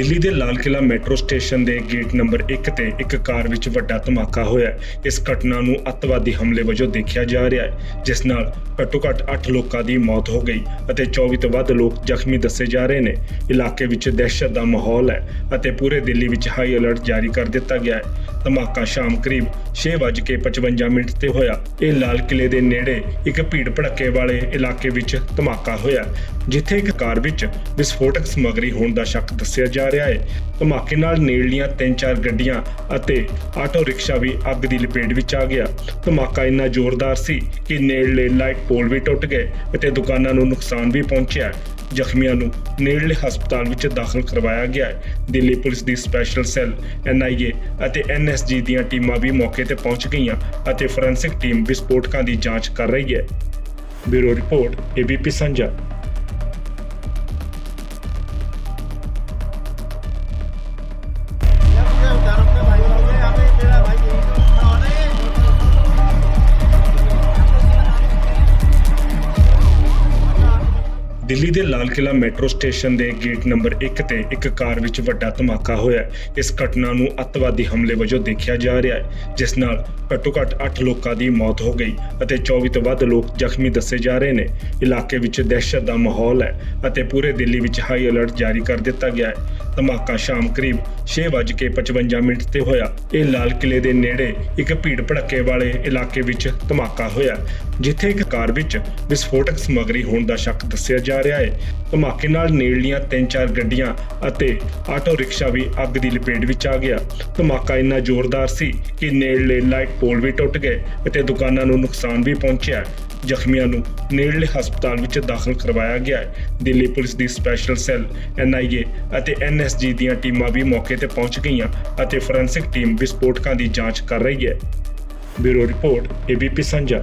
ਦਿੱਲੀ ਦੇ Lal Qila metro station ਦੇ gate number 1 ਤੇ ਇੱਕ ਕਾਰ ਵਿੱਚ ਵੱਡਾ ਧਮਾਕਾ ਹੋਇਆ ਇਸ ਘਟਨਾ ਨੂੰ ਅੱਤਵਾਦੀ ਹਮਲੇ ਵਜੋਂ ਦੇਖਿਆ ਜਾ ਰਿਹਾ ਹੈ, ਜਿਸ ਨਾਲ ਘੱਟੋ-ਘੱਟ 8 ਲੋਕਾਂ ਦੀ ਮੌਤ ਹੋ ਗਈ ਅਤੇ 24 ਤੋਂ ਵੱਧ ਲੋਕ ਜ਼ਖਮੀ ਦੱਸੇ ਜਾ ਰਹੇ ਨੇ। ਇਲਾਕੇ ਵਿੱਚ ਦਹਿਸ਼ਤ ਦਾ ਮਾਹੌਲ ਹੈ ਅਤੇ ਪੂਰੇ ਦਿੱਲੀ ਵਿੱਚ ਹਾਈ ਅਲਰਟ ਜਾਰੀ ਕਰ ਦਿੱਤਾ ਗਿਆ ਹੈ। ਧਮਾਕਾ ਸ਼ਾਮ ਕਰੀਬ 6:55 ਮਿੰਟ ਤੇ ਹੋਇਆ। ਇਹ ਲਾਲ ਕਿਲੇ ਦੇ ਨੇੜੇ ਇੱਕ ਭੀੜ ਭੜੱਕੇ ਵਾਲੇ ਇਲਾਕੇ ਵਿੱਚ ਧਮਾਕਾ ਹੋਇਆ, ਜਿੱਥੇ ਇੱਕ ਕਾਰ ਵਿੱਚ ਵਿਸਫੋਟਕ ਸਮੱਗਰੀ ਹੋਣ ਦਾ ਸ਼ੱਕ ਦੱਸਿਆ ਜਾ ਰਿਹਾ ਹੈ। ਧਮਾਕੇ ਨਾਲ ਨੇੜਲੀਆਂ ਤਿੰਨ ਚਾਰ ਗੱਡੀਆਂ ਅਤੇ ਆਟੋ ਰਿਕਸ਼ਾ ਵੀ ਅੱਗ ਦੀ ਲਪੇਟ ਵਿੱਚ ਆ ਗਿਆ। ਧਮਾਕਾ ਇੰਨਾ ਜ਼ੋਰਦਾਰ ਸੀ ਕਿ ਨੇੜਲੇ ਲਾਈਟ ਪੋਲ ਵੀ ਟੁੱਟ ਗਏ ਅਤੇ ਦੁਕਾਨਾਂ ਨੂੰ ਨੁਕਸਾਨ ਵੀ ਪਹੁੰਚਿਆ। ਜ਼ਖਮੀਆਂ ਨੂੰ ਨੇੜਲੇ ਹਸਪਤਾਲ ਵਿੱਚ ਦਾਖਲ ਕਰਵਾਇਆ ਗਿਆ ਹੈ। ਦਿੱਲੀ ਪੁਲਿਸ ਦੀ ਸਪੈਸ਼ਲ ਸੈੱਲ ਐਨਆਈਏ ਅਤੇ ਐਨਐਸਜੀ ਦੀਆਂ ਟੀਮਾਂ ਵੀ ਮੌਕੇ ਤੇ ਪਹੁੰਚ ਗਈਆਂ ਅਤੇ ਫੋਰੈਂਸਿਕ ਟੀਮ ਵਿਸਫੋਟਕਾਂ ਦੀ ਜਾਂਚ ਕਰ ਰਹੀ ਹੈ। Bureau report ABP Sanjha. Delhi ਦੇ ਲਾਲ ਕਿਲਾ ਮੈਟਰੋ ਸਟੇਸ਼ਨ ਦੇ ਗੇਟ ਨੰਬਰ 1 ਤੇ ਇੱਕ ਕਾਰ ਵਿੱਚ ਵੱਡਾ ਧਮਾਕਾ ਹੋਇਆ ਇਸ ਘਟਨਾ ਨੂੰ ਅੱਤਵਾਦੀ ਹਮਲੇ ਵਜੋਂ ਦੇਖਿਆ ਜਾ ਰਿਹਾ ਹੈ, ਜਿਸ ਨਾਲ ਘੱਟੋ-ਘੱਟ 8 ਲੋਕਾਂ ਦੀ ਮੌਤ ਹੋ ਗਈ ਅਤੇ 24 ਤੋਂ ਵੱਧ ਲੋਕ ਜ਼ਖਮੀ ਦੱਸੇ ਜਾ ਰਹੇ ਨੇ। ਇਲਾਕੇ ਵਿੱਚ ਦਹਿਸ਼ਤ ਦਾ ਮਾਹੌਲ ਹੈ ਅਤੇ ਪੂਰੇ ਦਿੱਲੀ ਵਿੱਚ ਹਾਈ ਅਲਰਟ ਜਾਰੀ ਕਰ ਦਿੱਤਾ ਗਿਆ ਹੈ। ਧਮਾਕਾ ਸ਼ਾਮ ਕਰੀਬ 6:55 ਮਿੰਟ ਤੇ ਹੋਇਆ। ਇਹ ਲਾਲ ਕਿਲੇ ਦੇ ਨੇੜੇ ਇੱਕ ਭੀੜ ਭੜੱਕੇ ਵਾਲੇ ਇਲਾਕੇ ਵਿੱਚ ਧਮਾਕਾ ਹੋਇਆ, ਜਿੱਥੇ ਇੱਕ ਕਾਰ ਵਿੱਚ ਵਿਸਫੋਟਕ ਸਮੱਗਰੀ ਹੋਣ ਦਾ ਸ਼ੱਕ ਦੱਸਿਆ ਜਾ ਰਿਹਾ ਹੈ। ਧਮਾਕੇ ਨਾਲ ਨੇੜਲੀਆਂ ਤਿੰਨ ਚਾਰ ਗੱਡੀਆਂ ਅਤੇ ਆਟੋ ਰਿਕਸ਼ਾ ਵੀ ਅੱਗ ਦੀ ਲਪੇਟ ਵਿੱਚ ਆ ਗਿਆ। ਧਮਾਕਾ ਇੰਨਾ ਜ਼ੋਰਦਾਰ ਸੀ ਕਿ ਨੇੜਲੇ ਲਾਈਟ ਪੋਲ ਵੀ ਟੁੱਟ ਗਏ ਅਤੇ ਦੁਕਾਨਾਂ ਨੂੰ ਨੁਕਸਾਨ ਵੀ ਪਹੁੰਚਿਆ। ਜ਼ਖਮੀਆਂ ਨੂੰ ਨੇੜਲੇ ਹਸਪਤਾਲ ਵਿੱਚ ਦਾਖਲ ਕਰਵਾਇਆ ਗਿਆ ਹੈ। ਦਿੱਲੀ ਪੁਲਿਸ ਦੀ ਸਪੈਸ਼ਲ ਸੈੱਲ ਐਨਆਈਏ ਅਤੇ ਐਨ ਐਨਐਸਜੀ ਦੀਆਂ ਟੀਮਾਂ ਵੀ ਮੌਕੇ ਤੇ ਪਹੁੰਚ ਗਈਆਂ ਅਤੇ ਫੋਰੈਂਸਿਕ ਟੀਮ ਵਿਸਫੋਟਕਾਂ ਦੀ ਜਾਂਚ ਕਰ ਰਹੀ ਹੈ। Bureau report ABP Sanjha.